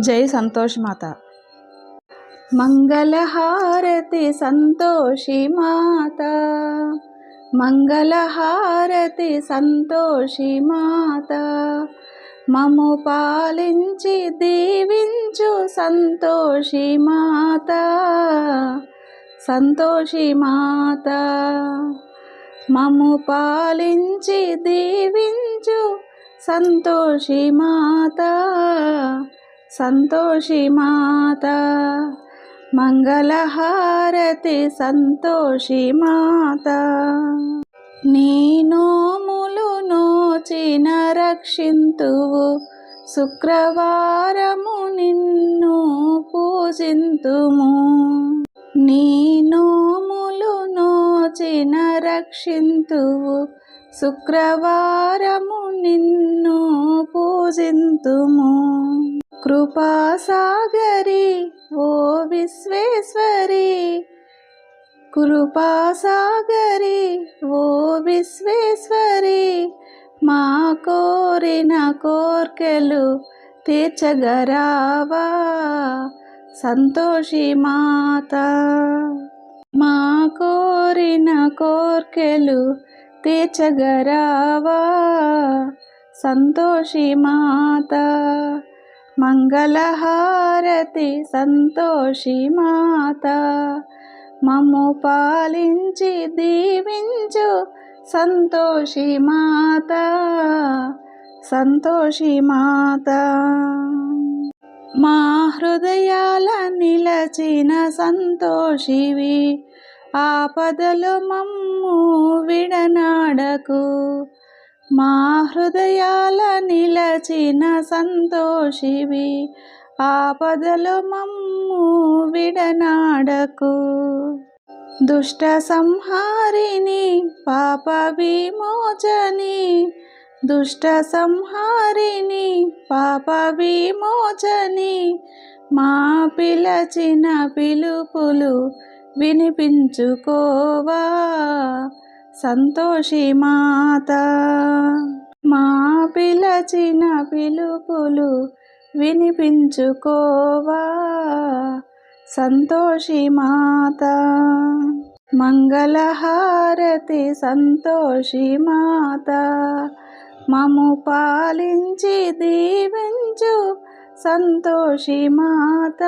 జై సంతోష్ మాత. మంగళహారతి సంతోషి మాత. మంగళహారతి సంతోషి మాత. మము పాలించి దీవించు సంతోషి మాత. సంతోషి మాత. మము పాలించి దీవించు సంతోషి మాత. సంతోషి మాత మంగళహారతి సంతోషి మాత నీనోములు నోచిన రక్షింతువు. శుక్రవారము నిన్ను పూజింతుము. నీనోములు నోచిన రక్షింతువు. శుక్రవారము నిన్ను పూజింతుము. కృపాసాగరి ఓ విశ్వేశ్వరి. కృపాసాగరి ఓ విశ్వేశ్వరి. మా కోరిన కోర్కెలు తీర్చగరావా? సంతోషి మాత. మా కోరిన కోర్కెలు తీర్చగరావా? సంతోషి మాత. మంగళహారతి సంతోషి మాత మమ్ము పాలించి దీవించు సంతోషి మాత సంతోషి మాత. మా హృదయాల నిలచిన సంతోషివి ఆపదలు మమ్ము విడనాడకు మా హృదయాల నిలచిన సంతోషివి ఆపదలు మమ్ము విడనాడకు. దుష్ట సంహారిణి పాప విమోచని. దుష్ట సంహారిణి పాప విమోచని. మా పిలచిన పిలుపులు వినిపించుకోవా? సంతోషి మాత మా పిలచిన పిలుపులు వినిపించుకోవా. సంతోషి మాత మంగళహారతి సంతోషి మాత మము పాలించి దీవించు సంతోషి మాత